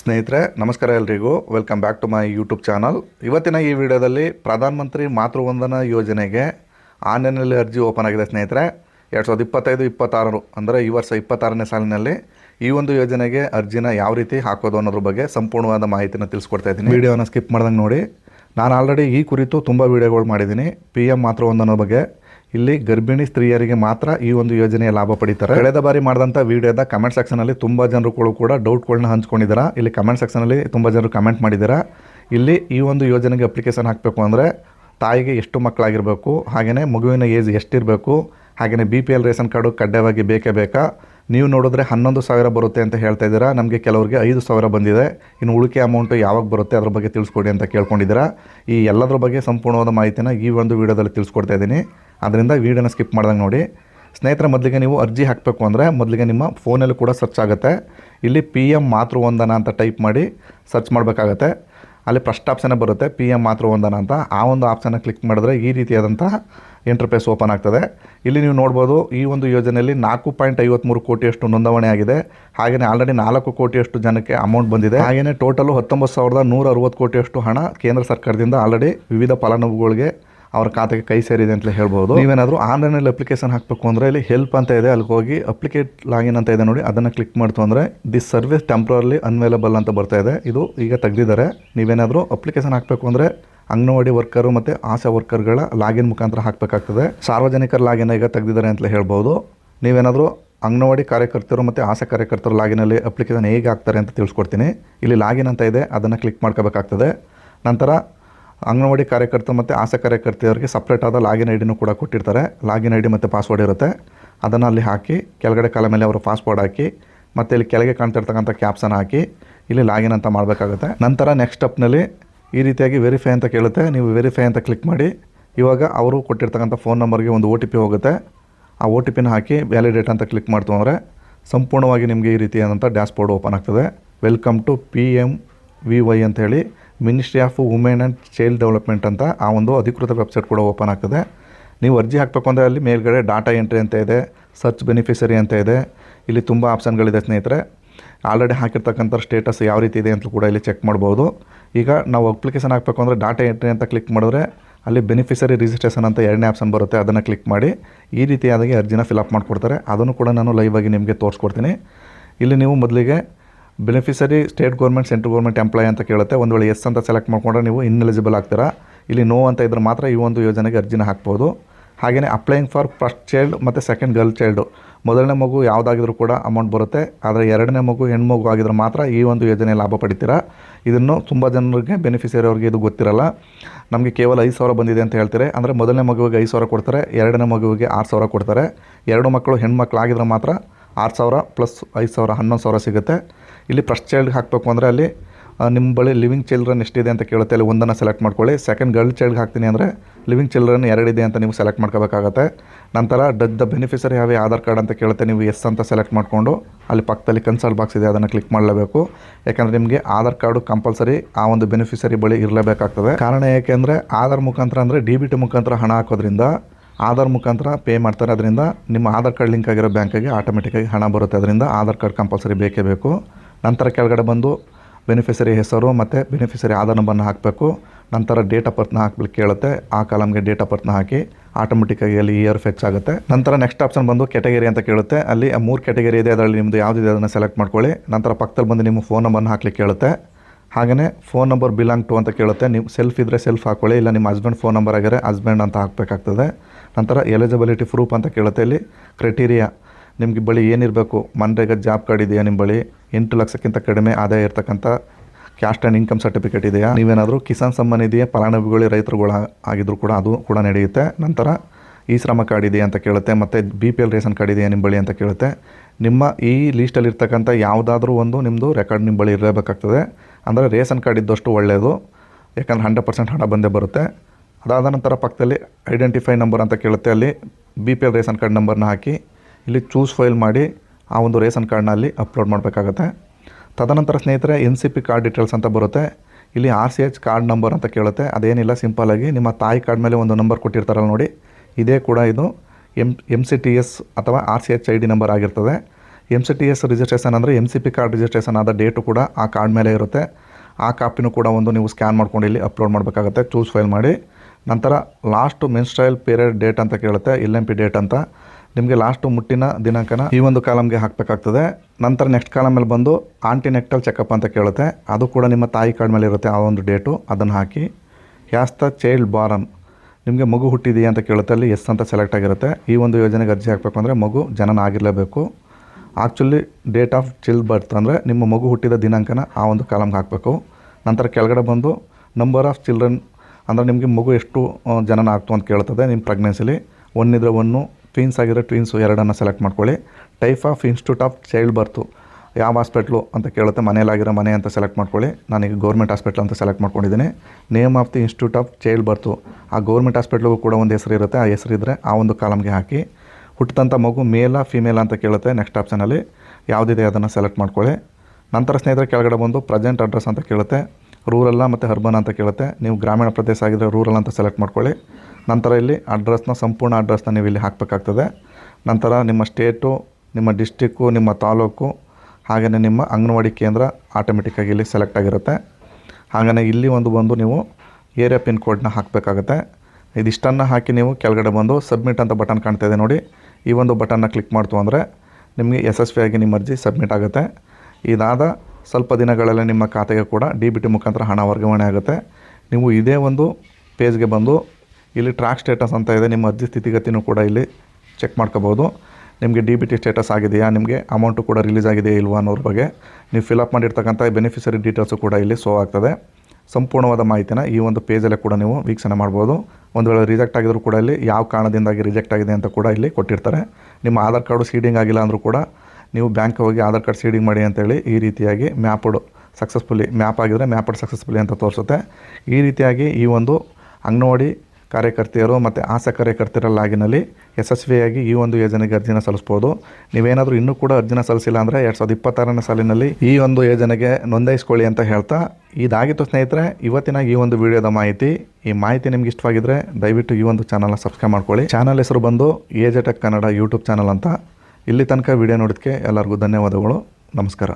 ಸ್ನೇಹಿತರೆ, ನಮಸ್ಕಾರ ಎಲ್ರಿಗೂ. Welcome back to my YouTube channel ಇವತ್ತಿನ ಈ ವಿಡಿಯೋದಲ್ಲಿ ಪ್ರಧಾನಮಂತ್ರಿ ಮಾತೃವಂದನಾ ಯೋಜನೆಗೆ ಆನ್ಲೈನಲ್ಲಿ ಅರ್ಜಿ ಓಪನ್ ಆಗಿದೆ ಸ್ನೇಹಿತರೆ. ಎರಡು ಸಾವಿರದ ಇಪ್ಪತ್ತೈದು ಇಪ್ಪತ್ತಾರು ಅಂದರೆ ಈ ವರ್ಷ ಇಪ್ಪತ್ತಾರನೇ ಸಾಲಿನಲ್ಲಿ ಈ ಒಂದು ಯೋಜನೆಗೆ ಅರ್ಜಿನ ಯಾವ ರೀತಿ ಹಾಕೋದು ಅನ್ನೋದ್ರ ಬಗ್ಗೆ ಸಂಪೂರ್ಣವಾದ ಮಾಹಿತಿನ ತಿಳಿಸ್ಕೊಡ್ತಾ ಇದ್ದೀನಿ. ವಿಡಿಯೋನ ಸ್ಕಿಪ್ ಮಾಡ್ದಂಗೆ ನೋಡಿ. ನಾನು ಆಲ್ರೆಡಿ ಈ ಕುರಿತು ತುಂಬ ವಿಡಿಯೋಗಳು ಮಾಡಿದ್ದೀನಿ. ಪಿ ಎಂ ಮಾತೃವಂದನ ಬಗ್ಗೆ. ಇಲ್ಲಿ ಗರ್ಭಿಣಿ ಸ್ತ್ರೀಯರಿಗೆ ಮಾತ್ರ ಈ ಒಂದು ಯೋಜನೆಯ ಲಾಭ ಪಡಿತಾರೆ. ಕಳೆದ ಬಾರಿ ಮಾಡಿದಂಥ ವಿಡಿಯೋದ ಕಮೆಂಟ್ ಸೆಕ್ಷನಲ್ಲಿ ತುಂಬ ಜನರುಗಳು ಕೂಡ ಡೌಟ್ಗಳನ್ನ ಹಂಚ್ಕೊಂಡಿದ್ದೀರಾ? ಇಲ್ಲಿ ಕಮೆಂಟ್ ಸೆಕ್ಷನಲ್ಲಿ ತುಂಬ ಜನರು ಕಮೆಂಟ್ ಮಾಡಿದ್ದೀರಾ? ಇಲ್ಲಿ ಈ ಒಂದು ಯೋಜನೆಗೆ ಅಪ್ಲಿಕೇಶನ್ ಹಾಕಬೇಕು ಅಂದರೆ ತಾಯಿಗೆ ಎಷ್ಟು ಮಕ್ಕಳಾಗಿರಬೇಕು ಹಾಗೆಯೇ ಮಗುವಿನ ಏಜ್ ಎಷ್ಟಿರಬೇಕು ಹಾಗೆಯೇ B P L ration card ಕಡ್ಡಾಯವಾಗಿ ಬೇಕೇ ಬೇಕಾ? ನೀವು ನೋಡಿದ್ರೆ ಹನ್ನೊಂದು ಸಾವಿರ ಬರುತ್ತೆ ಅಂತ ಹೇಳ್ತಾ ಇದ್ದೀರಾ. ನಮಗೆ ಕೆಲವರಿಗೆ ಐದು ಸಾವಿರ ಬಂದಿದೆ. ಇನ್ನು ಉಳಿಕೆ ಅಮೌಂಟು ಯಾವಾಗ ಬರುತ್ತೆ ಅದ್ರ ಬಗ್ಗೆ ತಿಳಿಸ್ಕೊಡಿ ಅಂತ ಕೇಳ್ಕೊಂಡಿದ್ದೀರಾ. ಈ ಎಲ್ಲದ್ರ ಬಗ್ಗೆ ಸಂಪೂರ್ಣವಾದ ಮಾಹಿತಿನ ಈ ಒಂದು ವಿಡಿಯೋದಲ್ಲಿ ತಿಳಿಸ್ಕೊಡ್ತಾ ಇದ್ದೀನಿ. ಅದರಿಂದ ವೀಡಿಯೋನ ಸ್ಕಿಪ್ ಮಾಡ್ದಂಗೆ ನೋಡಿ. ಸ್ನೇಹಿತರ, ಮೊದಲಿಗೆ ನೀವು ಅರ್ಜಿ ಹಾಕಬೇಕು ಅಂದರೆ ಮೊದಲಿಗೆ ನಿಮ್ಮ ಫೋನಲ್ಲಿ ಕೂಡ ಸರ್ಚ್ ಆಗುತ್ತೆ. ಇಲ್ಲಿ ಪಿ ಎಂ ಮಾತೃವಂದನ ಅಂತ ಟೈಪ್ ಮಾಡಿ ಸರ್ಚ್ ಮಾಡಬೇಕಾಗತ್ತೆ. ಅಲ್ಲಿ ಫಸ್ಟ್ ಆಪ್ಷನ್ ಬರುತ್ತೆ ಪಿ ಎಂ ಮಾತೃವಂದನ ಅಂತ. ಆ ಒಂದು ಆಪ್ಷನ್ನ ಕ್ಲಿಕ್ ಮಾಡಿದ್ರೆ ಈ ರೀತಿಯಾದಂಥ ಇಂಟರ್ಫೇಸ್ ಓಪನ್ ಆಗ್ತದೆ. ಇಲ್ಲಿ ನೀವು ನೋಡ್ಬೋದು, ಈ ಒಂದು ಯೋಜನೆಯಲ್ಲಿ ನಾಲ್ಕು ಪಾಯಿಂಟ್ ಐವತ್ತ್ಮೂರು ಕೋಟಿಯಷ್ಟು ನೋಂದಣಿ ಆಗಿದೆ. ಹಾಗೆಯೇ ಆಲ್ರೆಡಿ ನಾಲ್ಕು ಕೋಟಿಯಷ್ಟು ಜನಕ್ಕೆ ಅಮೌಂಟ್ ಬಂದಿದೆ. ಹಾಗೆಯೇ ಟೋಟಲು ಹತ್ತೊಂಬತ್ತು ಸಾವಿರದ ನೂರ ಅರವತ್ತು ಕೋಟಿಯಷ್ಟು ಹಣ ಕೇಂದ್ರ ಸರ್ಕಾರದಿಂದ ಆಲ್ರೆಡಿ ವಿವಿಧ ಫಲಾನುಭವಿಗಳಿಗೆ ಅವ್ರ ಖಾತೆಗೆ ಕೈ ಸೇರಿದೆ ಅಂತ ಹೇಳ್ಬೋದು. ನೀವೇನಾದರೂ ಆನ್ಲೈನಲ್ಲಿ ಅಪ್ಲಿಕೇಶನ್ ಹಾಕಬೇಕು ಅಂದರೆ ಇಲ್ಲಿ ಹೆಲ್ಪ್ ಅಂತ ಇದೆ. ಅಲ್ಲಿಗೆ ಹೋಗಿ ಅಪ್ಲಿಕೇಟ್ ಲಾಗಿನ್ ಅಂತ ಇದೆ ನೋಡಿ, ಅದನ್ನು ಕ್ಲಿಕ್ ಮಾಡ್ತು ಅಂದರೆ ದಿಸ್ ಸರ್ವಿಸ್ ಟೆಂಪ್ರರ್ಲಿ ಅನ್ವೈಲಬಲ್ ಅಂತ ಬರ್ತಾ ಇದೆ. ಇದು ಈಗ ತೆಗೆದಿದ್ದಾರೆ. ನೀವೇನಾದರೂ ಅಪ್ಲಿಕೇಶನ್ ಹಾಕಬೇಕು ಅಂದರೆ ಅಂಗನವಾಡಿ ವರ್ಕರು ಮತ್ತು ಆಶಾ ವರ್ಕರ್ಗಳ ಲಾಗಿನ್ ಮುಖಾಂತರ ಹಾಕಬೇಕಾಗ್ತದೆ. ಸಾರ್ವಜನಿಕರ ಲಾಗಿನ್ ಈಗ ತೆಗೆದಿದ್ದಾರೆ ಅಂತಲೇ ಹೇಳ್ಬೋದು. ನೀವೇನಾದರೂ ಅಂಗನವಾಡಿ ಕಾರ್ಯಕರ್ತರು ಮತ್ತು ಆಶಾ ಕಾರ್ಯಕರ್ತರು ಲಾಗಿನಲ್ಲಿ ಅಪ್ಲಿಕೇಶನ್ ಹೇಗೆ ಹಾಕ್ತಾರೆ ಅಂತ ತಿಳಿಸ್ಕೊಡ್ತೀನಿ. ಇಲ್ಲಿ ಲಾಗಿನ್ ಅಂತ ಇದೆ, ಅದನ್ನು ಕ್ಲಿಕ್ ಮಾಡ್ಕೋಬೇಕಾಗ್ತದೆ. ನಂತರ ಅಂಗನವಾಡಿ ಕಾರ್ಯಕರ್ತರು ಮತ್ತು ಆಶಾ ಕಾರ್ಯಕರ್ತೆಯವರಿಗೆ ಸಪ್ರೇಟ್ ಆದ ಲಾಗಿನ್ ಐ ಡಿನೂ ಕೂಡ ಕೊಟ್ಟಿರ್ತಾರೆ. ಲಾಗಿನ್ ಐ ಡಿ ಮತ್ತು ಪಾಸ್ವರ್ಡ್ ಇರುತ್ತೆ. ಅದನ್ನು ಅಲ್ಲಿ ಹಾಕಿ, ಕೆಳಗಡೆ ಕಾಲ ಮೇಲೆ ಅವರು ಪಾಸ್ವರ್ಡ್ ಹಾಕಿ, ಮತ್ತು ಇಲ್ಲಿ ಕೆಳಗೆ ಕಾಣ್ತಿರ್ತಕ್ಕಂಥ ಕ್ಯಾಪ್ಸನ್ ಹಾಕಿ, ಇಲ್ಲಿ ಲಾಗಿನ್ ಅಂತ ಮಾಡಬೇಕಾಗುತ್ತೆ. ನಂತರ ನೆಕ್ಸ್ಟ್ ಸ್ಟೆಪ್ನಲ್ಲಿ ಈ ರೀತಿಯಾಗಿ ವೆರಿಫೈ ಅಂತ ಕೇಳುತ್ತೆ. ನೀವು ವೆರಿಫೈ ಅಂತ ಕ್ಲಿಕ್ ಮಾಡಿ, ಇವಾಗ ಅವರು ಕೊಟ್ಟಿರ್ತಕ್ಕಂಥ ಫೋನ್ ನಂಬರ್ಗೆ ಒಂದು ಒ ಟಿ ಪಿ ಹೋಗುತ್ತೆ. ಆ ಒ ಟಿ ಪಿನ ಹಾಕಿ ವ್ಯಾಲಿಡೇಟ್ ಅಂತ ಕ್ಲಿಕ್ ಮಾಡ್ತು ಅಂದರೆ ಸಂಪೂರ್ಣವಾಗಿ ನಿಮಗೆ ಈ ರೀತಿಯಾದಂಥ ಡ್ಯಾಶ್ಬೋರ್ಡ್ ಓಪನ್ ಆಗ್ತದೆ. Welcome to P M V Y ಅಂತ ಹೇಳಿ ministry of women and child development ಅಂತ ಆ ಒಂದು ಅಧಿಕೃತ ವೆಬ್ಸೈಟ್ ಕೂಡ ಓಪನ್ ಆಗ್ತದೆ. ನೀವು ಅರ್ಜಿ ಹಾಕಬೇಕು ಅಂದರೆ ಅಲ್ಲಿ ಮೇಲ್ಗಡೆ ಡಾಟಾ ಎಂಟ್ರಿ ಅಂತ ಇದೆ ಸರ್ಚ್ ಬೆನಿಫಿಷರಿ ಅಂತ ಇದೆ. ಇಲ್ಲಿ ತುಂಬ ಆಪ್ಷನ್ಗಳಿದೆ ಸ್ನೇಹಿತರೆ. ಆಲ್ರೆಡಿ ಹಾಕಿರ್ತಕ್ಕಂಥ ಸ್ಟೇಟಸ್ ಯಾವ ರೀತಿ ಇದೆ ಅಂತ ಕೂಡ ಇಲ್ಲಿ ಚೆಕ್ ಮಾಡ್ಬೋದು. ಈಗ ನಾವು ಅಪ್ಲಿಕೇಶನ್ ಹಾಕಬೇಕು ಅಂದರೆ ಡಾಟಾ ಎಂಟ್ರಿ ಅಂತ ಕ್ಲಿಕ್ ಮಾಡಿದ್ರೆ ಅಲ್ಲಿ ಬೆನಿಫಿಷರಿ ರಿಜಿಸ್ಟ್ರೇಷನ್ ಅಂತ ಎರಡನೇ ಆಪ್ಷನ್ ಬರುತ್ತೆ, ಅದನ್ನು ಕ್ಲಿಕ್ ಮಾಡಿ. ಈ ರೀತಿಯಾಗಿ ಅರ್ಜಿನ ಫಿಲಪ್ ಮಾಡಿಕೊಡ್ತಾರೆ. ಅದನ್ನು ಕೂಡ ನಾನು ಲೈವ್ ಆಗಿ ನಿಮಗೆ ತೋರಿಸ್ಕೊಡ್ತೀನಿ. ಇಲ್ಲಿ ನೀವು ಮೊದಲಿಗೆ beneficiary state government central government employee ಅಂತ ಕೇಳುತ್ತೆ. ಒಂದು ವೇಳೆ ಎಸ್ ಅಂತ ಸೆಲೆಕ್ಟ್ ಮಾಡ್ಕೊಂಡ್ರೆ ನೀವು ಇನ್ಎಲಿಜಿಬಲ್ ಆಗ್ತೀರಾ? ಇಲ್ಲಿ ನೋ ಅಂತ ಇದ್ರೆ ಮಾತ್ರ ಈ ಒಂದು ಯೋಜನೆಗೆ ಅರ್ಜಿನ ಹಾಕ್ಬೋದು. ಹಾಗೆಯೇ ಅಪ್ಲೈಯಿಂಗ್ ಫಾರ್ ಫಸ್ಟ್ ಚೈಲ್ಡ್ ಮತ್ತು ಸೆಕೆಂಡ್ ಗರ್ಲ್ ಚೈಲ್ಡು ಮೊದಲನೇ ಮಗು ಯಾವುದಾಗಿದ್ರೂ ಕೂಡ ಅಮೌಂಟ್ ಬರುತ್ತೆ. ಆದರೆ ಎರಡನೇ ಮಗು ಹೆಣ್ಮಗು ಆಗಿದ್ರೆ ಮಾತ್ರ ಈ ಒಂದು ಯೋಜನೆ ಲಾಭ ಪಡಿತೀರಾ? ಇದನ್ನು ತುಂಬ ಜನರಿಗೆ ಬೆನಿಫಿಷರಿ ಅವ್ರಿಗೆ ಇದು ಗೊತ್ತಿರಲ್ಲ. ನಮಗೆ ಕೇವಲ ಐದು ಸಾವಿರ ಬಂದಿದೆ ಅಂತ ಹೇಳ್ತಾರೆ. ಅಂದರೆ ಮೊದಲನೇ ಮಗುವಿಗೆ ಐದು ಸಾವಿರ ಕೊಡ್ತಾರೆ, ಎರಡನೇ ಮಗುವಿಗೆ ಆರು ಸಾವಿರ ಕೊಡ್ತಾರೆ. ಎರಡು ಮಕ್ಕಳು ಹೆಣ್ಮಕ್ಳು ಆಗಿದ್ರೆ ಮಾತ್ರ ಆರು ಸಾವಿರ ಪ್ಲಸ್ ಐದು ಸಾವಿರ, ಹನ್ನೊಂದು ಸಾವಿರ ಸಿಗುತ್ತೆ. ಇಲ್ಲಿ ಫಸ್ಟ್ ಚೈಲ್ಡ್ಗೆ ಹಾಕಬೇಕು ಅಂದರೆ ಅಲ್ಲಿ ನಿಮ್ಮ ಬಳಿ ಲಿವಿಂಗ್ ಚಿಲ್ಡ್ರನ್ ಎಷ್ಟಿದೆ ಅಂತ ಕೇಳುತ್ತೆ, ಅಲ್ಲಿ ಒಂದನ್ನು ಸೆಲೆಕ್ಟ್ ಮಾಡ್ಕೊಳ್ಳಿ. ಸೆಕೆಂಡ್ ಗರ್ಲ್ ಚೈಲ್ಡ್ಗೆ ಹಾಕ್ತೀನಿ ಅಂದರೆ ಲಿವಿಂಗ್ ಚಿಲ್ಡ್ರನ್ ಎರಡಿದೆ ಅಂತ ನೀವು ಸೆಲೆಕ್ಟ್ ಮಾಡ್ಕೋಬೇಕಾಗತ್ತೆ. ನಂತರ ಡಸ್ ದ ಬೆನಿಫಿಷರಿ ಯಾವ ಆಧಾರ್ ಕಾರ್ಡ್ ಅಂತ ಕೇಳುತ್ತೆ, ನೀವು ಎಸ್ ಅಂತ ಸೆಲೆಕ್ಟ್ ಮಾಡಿಕೊಂಡು ಅಲ್ಲಿ ಪಕ್ಕದಲ್ಲಿ ಕನ್ಸಲ್ಟ್ ಬಾಕ್ಸ್ ಇದೆ, ಅದನ್ನು ಕ್ಲಿಕ್ ಮಾಡಲೇಬೇಕು. ಯಾಕಂದರೆ ನಿಮಗೆ ಆಧಾರ್ ಕಾರ್ಡು ಕಂಪಲ್ಸರಿ ಆ ಒಂದು ಬೆನಿಫಿಷರಿ ಬಳಿ ಇರಲೇಬೇಕಾಗ್ತದೆ. ಕಾರಣ ಏಕೆಂದರೆ ಆಧಾರ್ ಮುಖಾಂತರ ಅಂದರೆ ಡಿ ಬಿ ಟಿ ಮುಖಾಂತರ ಹಣ ಹಾಕೋದ್ರಿಂದ ಆಧಾರ್ ಮುಖಾಂತರ ಪೇ ಮಾಡ್ತಾರೆ. ಅದರಿಂದ ನಿಮ್ಮ ಆಧಾರ್ ಕಾರ್ಡ್ ಲಿಂಕ್ ಆಗಿರೋ ಬ್ಯಾಂಕಿಗೆ ಆಟೋಮೆಟಿಕ್ಕಾಗಿ ಹಣ ಬರುತ್ತೆ. ಅದರಿಂದ ಆಧಾರ್ ಕಾರ್ಡ್ ಕಂಪಲ್ಸರಿ ಬೇಕೇ ಬೇಕು. ನಂತರ ಕೆಳಗಡೆ ಬಂದು ಬೆನಿಫಿಷರಿ ಹೆಸರು ಮತ್ತು ಬೆನಿಫಿಷರಿ ಆಧಾರ್ ನಂಬರ್ನ ಹಾಕಬೇಕು. ನಂತರ ಡೇಟ್ ಆಫ್ ಬರ್ತ್ನ ಹಾಕ್ಲಿಕ್ಕೆ ಕೇಳುತ್ತೆ. ಆ ಕಾಲಮ್ಗೆ ಡೇಟ್ ಆಫ್ ಬರ್ತ್ನ ಹಾಕಿ ಆಟೋಮೆಟಿಕ್ಕಾಗಿ ಅಲ್ಲಿ ಇಯರ್ ಫೆಚ್ ಆಗುತ್ತೆ. ನಂತರ ನೆಕ್ಸ್ಟ್ ಆಪ್ಷನ್ ಬಂದು ಕೆಟಗರಿ ಅಂತ ಕೇಳುತ್ತೆ. ಅಲ್ಲಿ ಮೂರು ಕೆಟಗರಿ ಇದೆ, ಅದರಲ್ಲಿ ನಿಮ್ಮದು ಯಾವುದಿದೆ ಅದನ್ನು ಸೆಲೆಕ್ಟ್ ಮಾಡ್ಕೊಳ್ಳಿ. ನಂತರ ಪಕ್ಕದಲ್ಲಿ ಬಂದು ನಿಮ್ಮ ಫೋನ್ ನಂಬರ್ನ ಹಾಕ್ಲಿಕ್ಕೆ ಕೇಳುತ್ತೆ. ಹಾಗೆಯೇ ಫೋನ್ ನಂಬರ್ ಬಿಲಾಂಗ್ ಟು ಅಂತ ಕೇಳುತ್ತೆ. ನೀವು ಸೆಲ್ಫ್ ಇದ್ದರೆ ಸೆಲ್ಫ್ ಹಾಕೊಳ್ಳಿ. ಇಲ್ಲ ನಿಮ್ಮ ಹಸ್ಬೆಂಡ್ ಫೋನ್ ನಂಬರ್ ಆಗಿದ್ರೆ ಹಸ್ಬೆಂಡ್ ಅಂತ ಹಾಕಬೇಕಾಗ್ತದೆ. ನಂತರ ಎಲಿಜಿಬಿಲಿಟಿ ಪ್ರೂಫ್ ಅಂತ ಕೇಳುತ್ತೆ. ಇಲ್ಲಿ ಕ್ರೈಟೀರಿಯಾ ನಿಮಗೆ ಬಳಿ ಏನಿರಬೇಕು? ಮನ್ರೇಗ ಜಾಬ್ ಕಾರ್ಡ್ ಇದೆಯಾ ನಿಮ್ಮ ಬಳಿ? ಎಂಟು ಲಕ್ಷಕ್ಕಿಂತ ಕಡಿಮೆ ಆದಾಯ ಇರ್ತಕ್ಕಂಥ ಕ್ಯಾಸ್ಟ್ ಆ್ಯಂಡ್ ಇನ್ಕಮ್ ಸರ್ಟಿಫಿಕೇಟ್ ಇದೆಯಾ? ನೀವೇನಾದರೂ ಕಿಸಾನ್ ಸಮ್ಮಾನ್ ಇದೆಯಾ? ಫಲಾನುಭವಿಗಳು, ರೈತರುಗಳು ಆಗಿದ್ರು ಕೂಡ ಅದು ಕೂಡ ನಡೆಯುತ್ತೆ. ನಂತರ ಈ ಶ್ರಮ ಕಾರ್ಡ್ ಇದೆಯಾ ಅಂತ ಕೇಳುತ್ತೆ. ಮತ್ತು B P L ration card ಇದೆಯಾ ನಿಮ್ಮ ಬಳಿ ಅಂತ ಕೇಳುತ್ತೆ. ನಿಮ್ಮ ಈ ಲೀಸ್ಟಲ್ಲಿ ಇರ್ತಕ್ಕಂಥ ಯಾವುದಾದ್ರೂ ಒಂದು ನಿಮ್ಮದು ರೆಕಾರ್ಡ್ ನಿಮ್ಮ ಬಳಿ ಇರಲೇಬೇಕಾಗ್ತದೆ. ಅಂದರೆ ರೇಷನ್ ಕಾರ್ಡ್ ಇದ್ದಷ್ಟು ಒಳ್ಳೆಯದು ಯಾಕಂದ್ರೆ ಹಂಡ್ರೆಡ್ ಪರ್ಸೆಂಟ್ ಹಣ ಬಂದೇ ಬರುತ್ತೆ. ಅದಾದ ನಂತರ ಪಕ್ಕದಲ್ಲಿ ಐಡೆಂಟಿಫೈ ನಂಬರ್ ಅಂತ ಕೇಳುತ್ತೆ. ಅಲ್ಲಿ B P L ration card ನಂಬರ್ನ ಹಾಕಿ ಇಲ್ಲಿ ಚೂಸ್ ಫೈಲ್ ಮಾಡಿ ಆ ಒಂದು ರೇಷನ್ ಕಾರ್ಡ್ನ ಅಲ್ಲಿ ಅಪ್ಲೋಡ್ ಮಾಡಬೇಕಾಗತ್ತೆ. ತದನಂತರ ಸ್ನೇಹಿತರೆ N C P card details ಅಂತ ಬರುತ್ತೆ. ಇಲ್ಲಿ R C H card number ಅಂತ ಕೇಳುತ್ತೆ. ಅದೇನಿಲ್ಲ ಸಿಂಪಲ್ಲಾಗಿ ನಿಮ್ಮ ತಾಯಿ ಕಾರ್ಡ್ ಮೇಲೆ ಒಂದು ನಂಬರ್ ಕೊಟ್ಟಿರ್ತಾರಲ್ಲ ನೋಡಿ, ಇದೇ ಕೂಡ ಇದು M M C T S ಅಥವಾ R C H I D number ಆಗಿರ್ತದೆ. M C T S registration ಅಂದರೆ M C P card registration ಆದ ಡೇಟು ಕೂಡ ಆ ಕಾರ್ಡ್ ಮೇಲೆ ಇರುತ್ತೆ. ಆ ಕಾಪಿನೂ ಕೂಡ ಒಂದು ನೀವು ಸ್ಕ್ಯಾನ್ ಮಾಡ್ಕೊಂಡು ಇಲ್ಲಿ ಅಪ್ಲೋಡ್ ಮಾಡಬೇಕಾಗುತ್ತೆ. ಚೂಸ್ ಫೈಲ್ ಮಾಡಿ. ನಂತರ ಲಾಸ್ಟ್ ಮೆನ್ಸ್ಟ್ರೈಲ್ ಪೀರಿಯಡ್ ಡೇಟ್ ಅಂತ ಕೇಳುತ್ತೆ ಎಲ್ ಎಂ ಪಿ ಡೇಟ್ ಅಂತ. ನಿಮಗೆ ಲಾಸ್ಟು ಮುಟ್ಟಿನ ದಿನಾಂಕನ ಈ ಒಂದು ಕಾಲಮ್ಗೆ ಹಾಕಬೇಕಾಗ್ತದೆ. ನಂತರ ನೆಕ್ಸ್ಟ್ ಕಾಲಮ್ ಮೇಲೆ ಬಂದು ಆಂಟಿ ನೆಕ್ಟಲ್ ಚೆಕಪ್ ಅಂತ ಕೇಳುತ್ತೆ. ಅದು ಕೂಡ ನಿಮ್ಮ ತಾಯಿ ಕಾರ್ಡ್ ಮೇಲೆ ಇರುತ್ತೆ ಆ ಒಂದು ಡೇಟು ಅದನ್ನು ಹಾಕಿ ಯಾಸ್ ದ ಚೈಲ್ಡ್ ಬಾರನ್, ನಿಮಗೆ ಮಗು ಹುಟ್ಟಿದೆಯಾ ಅಂತ ಕೇಳುತ್ತೆ. ಅಲ್ಲಿ ಎಸ್ ಅಂತ ಸೆಲೆಕ್ಟ್ ಆಗಿರುತ್ತೆ. ಈ ಒಂದು ಯೋಜನೆಗೆ ಅರ್ಜಿ ಹಾಕಬೇಕು ಅಂದರೆ ಮಗು ಜನನ ಆಗಿರಲೇಬೇಕು. Actually date of child birth ಅಂದರೆ ನಿಮ್ಮ ಮಗು ಹುಟ್ಟಿದ ದಿನಾಂಕನ ಆ ಒಂದು ಕಾಲಮ್ಗೆ ಹಾಕಬೇಕು. ನಂತರ ಕೆಳಗಡೆ ಬಂದು ನಂಬರ್ ಆಫ್ ಚಿಲ್ಡ್ರನ್ ಅಂದರೆ ನಿಮಗೆ ಮಗು ಎಷ್ಟು ಜನನ ಆಗ್ತು ಅಂತ ಕೇಳ್ತದೆ ನಿಮ್ಮ ಪ್ರೆಗ್ನೆನ್ಸಿಲಿ ಒನ್ ಇದ್ರೆ ಒನ್ನು ಟ್ವಿನ್ಸ್ ಆಗಿರೋ ಟ್ವಿನ್ಸು ಎರಡನ್ನು ಸೆಲೆಕ್ಟ್ ಮಾಡ್ಕೊಳ್ಳಿ. Type of institute of child birth ಯಾವ ಹಾಸ್ಪಿಟ್ಲು ಅಂತ ಕೇಳುತ್ತೆ, ಮನೆಯಲ್ಲಾಗಿರೋ ಮನೆ ಅಂತ ಸೆಲೆಕ್ಟ್ ಮಾಡ್ಕೊಳ್ಳಿ. ನಾನೀಗ ಗೌರ್ಮೆಂಟ್ ಹಾಸ್ಪಿಟ್ಲ್ ಅಂತ ಸೆಲೆಕ್ಟ್ ಮಾಡ್ಕೊಂಡಿದ್ದೀನಿ. Name of the institute of child birth ಆ ಗೌರ್ಮೆಂಟ್ ಹಾಸ್ಪಿಟ್ಲಿಗೂ ಕೂಡ ಒಂದು ಹೆಸರು ಇರುತ್ತೆ. ಆ ಹೆಸರು ಇದ್ದರೆ ಆ ಒಂದು ಕಾಲಮ್ಗೆ ಹಾಕಿ. ಹುಟ್ಟಿದಂಥ ಮಗು ಮೇಲ ಫೀಮೇಲ್ ಅಂತ ಕೇಳುತ್ತೆ ನೆಕ್ಸ್ಟ್ ಆಪ್ಷನಲ್ಲಿ ಯಾವುದಿದೆ ಅದನ್ನು ಸೆಲೆಕ್ಟ್ ಮಾಡ್ಕೊಳ್ಳಿ. ನಂತರ ಸ್ನೇಹಿತರೆ ಕೆಳಗಡೆ ಬಂದು ಪ್ರೆಸೆಂಟ್ ಅಡ್ರೆಸ್ ಅಂತ ಕೇಳುತ್ತೆ. ರೂರಲ್ಲ ಮತ್ತು ಅರ್ಬನ್ ಅಂತ ಕೇಳುತ್ತೆ. ನೀವು ಗ್ರಾಮೀಣ ಪ್ರದೇಶ ಆಗಿದ್ದರೆ ರೂರಲ್ ಅಂತ ಸೆಲೆಕ್ಟ್ ಮಾಡ್ಕೊಳ್ಳಿ. ನಂತರ ಇಲ್ಲಿ ಅಡ್ರೆಸ್ನ ಸಂಪೂರ್ಣ ಅಡ್ರೆಸ್ನ ನೀವು ಇಲ್ಲಿ ಹಾಕಬೇಕಾಗ್ತದೆ. ನಂತರ ನಿಮ್ಮ ಸ್ಟೇಟು, ನಿಮ್ಮ ಡಿಸ್ಟಿಕ್ಕು, ನಿಮ್ಮ ತಾಲೂಕು ಹಾಗೆಯೇ ನಿಮ್ಮ ಅಂಗನವಾಡಿ ಕೇಂದ್ರ ಆಟೋಮೆಟಿಕ್ಕಾಗಿ ಇಲ್ಲಿ ಸೆಲೆಕ್ಟ್ ಆಗಿರುತ್ತೆ. ಹಾಗೆಯೇ ಇಲ್ಲಿ ಒಂದು ಬಂದು ನೀವು ಏರಿಯಾ ಪಿನ್ ಕೋಡ್ನ ಹಾಕಬೇಕಾಗತ್ತೆ. ಇದಿಷ್ಟನ್ನು ಹಾಕಿ ನೀವು ಕೆಳಗಡೆ ಬಂದು ಸಬ್ಮಿಟ್ ಅಂತ ಬಟನ್ ಕಾಣ್ತಾ ಇದೆ ನೋಡಿ. ಈ ಒಂದು ಬಟನ್ನ ಕ್ಲಿಕ್ ಮಾಡ್ತು ಅಂದರೆ ನಿಮಗೆ ಯಶಸ್ವಿಯಾಗಿ ನಿಮ್ಮ ಅರ್ಜಿ ಸಬ್ಮಿಟ್ ಆಗುತ್ತೆ. ಇದಾದ ಸ್ವಲ್ಪ ದಿನಗಳಲ್ಲೇ ನಿಮ್ಮ ಖಾತೆಗೆ ಕೂಡ ಡಿ ಬಿ ಟಿ ಮುಖಾಂತರ ಹಣ ವರ್ಗಾವಣೆ ಆಗುತ್ತೆ. ನೀವು ಇದೇ ಒಂದು ಪೇಜ್ಗೆ ಬಂದು ಇಲ್ಲಿ ಟ್ರ್ಯಾಕ್ ಸ್ಟೇಟಸ್ ಅಂತ ಇದೆ. ನಿಮ್ಮ ಅರ್ಜಿ ಸ್ಥಿತಿಗತಿನೂ ಕೂಡ ಇಲ್ಲಿ ಚೆಕ್ ಮಾಡ್ಕೋಬೋದು ನಿಮಗೆ ಡಿ ಬಿ ಟಿ ಸ್ಟೇಟಸ್ ಆಗಿದೆಯಾ? ನಿಮಗೆ ಅಮೌಂಟು ಕೂಡ ರಿಲೀಸ್ ಆಗಿದೆಯಾ ಇಲ್ವಾ ಅನ್ನೋರ ಬಗ್ಗೆ ನೀವು ಫಿಲಪ್ ಮಾಡಿರ್ತಕ್ಕಂಥ ಬೆನಿಫಿಷರಿ ಡೀಟೇಲ್ಸು ಕೂಡ ಇಲ್ಲಿ ಸೋ ಆಗ್ತದೆ. ಸಂಪೂರ್ಣವಾದ ಮಾಹಿತಿನ ಈ ಒಂದು ಪೇಜಲ್ಲೇ ಕೂಡ ನೀವು ವೀಕ್ಷಣೆ ಮಾಡ್ಬೋದು. ಒಂದು ವೇಳೆ ರಿಜೆಕ್ಟ್ ಆಗಿದ್ರು ಕೂಡ ಇಲ್ಲಿ ಯಾವ ಕಾರಣದಿಂದಾಗಿ ರಿಜೆಕ್ಟ್ ಆಗಿದೆ ಅಂತ ಕೂಡ ಇಲ್ಲಿ ಕೊಟ್ಟಿರ್ತಾರೆ. ನಿಮ್ಮ ಆಧಾರ್ ಕಾರ್ಡು ಸೀಡಿಂಗ್ ಆಗಿಲ್ಲ ಅಂದರೂ ಕೂಡ ನೀವು ಬ್ಯಾಂಕ್ ಹೋಗಿ ಆಧಾರ್ ಕಾರ್ಡ್ ಸೀಡಿಂಗ್ ಮಾಡಿ ಅಂತೇಳಿ ಈ ರೀತಿಯಾಗಿ ಮ್ಯಾಪ್ಡ್ ಸಕ್ಸಸ್ಫುಲಿ ಮ್ಯಾಪ್ ಆಗಿದರೆ ಮ್ಯಾಪ್ಡ್ ಸಕ್ಸಸ್ಫುಲಿ ಅಂತ ತೋರಿಸುತ್ತೆ. ಈ ರೀತಿಯಾಗಿ ಈ ಒಂದು ಅಂಗನವಾಡಿ ಕಾರ್ಯಕರ್ತೆಯರು ಮತ್ತು ಆಸಾ ಕಾರ್ಯಕರ್ತರ ಲಾಗಿನಲ್ಲಿ ಯಶಸ್ವಿಯಾಗಿ ಈ ಒಂದು ಯೋಜನೆಗೆ ಅರ್ಜಿನ ಸಲ್ಲಿಸ್ಬೋದು. ನೀವೇನಾದರೂ ಇನ್ನೂ ಕೂಡ ಅರ್ಜಿನ ಸಲ್ಲಿಸಿಲ್ಲ ಅಂದರೆ ಎರಡು ಸಾವಿರದ ಇಪ್ಪತ್ತಾರನೇ ಸಾಲಿನಲ್ಲಿ ಈ ಒಂದು ಯೋಜನೆಗೆ ನೋಂದಾಯಿಸ್ಕೊಳ್ಳಿ ಅಂತ ಹೇಳ್ತಾ ಇದಾಗಿತ್ತು ಸ್ನೇಹಿತರೆ, ಇವತ್ತಿನ ಈ ಒಂದು ವಿಡಿಯೋದ ಮಾಹಿತಿ. ಈ ಮಾಹಿತಿ ನಿಮ್ಗೆ ಇಷ್ಟವಾಗಿದ್ದರೆ ದಯವಿಟ್ಟು ಈ ಒಂದು ಚಾನಲ್ನ ಸಬ್ಸ್ಕ್ರೈಬ್ ಮಾಡ್ಕೊಳ್ಳಿ. ಚಾನಲ್ ಹೆಸರು ಬಂದು A J tech Kannada YouTube channel ಅಂತ. ಇಲ್ಲಿ ತನಕ ವಿಡಿಯೋ ನೋಡೋದಕ್ಕೆ ಎಲ್ಲರಿಗೂ ಧನ್ಯವಾದಗಳು. ನಮಸ್ಕಾರ.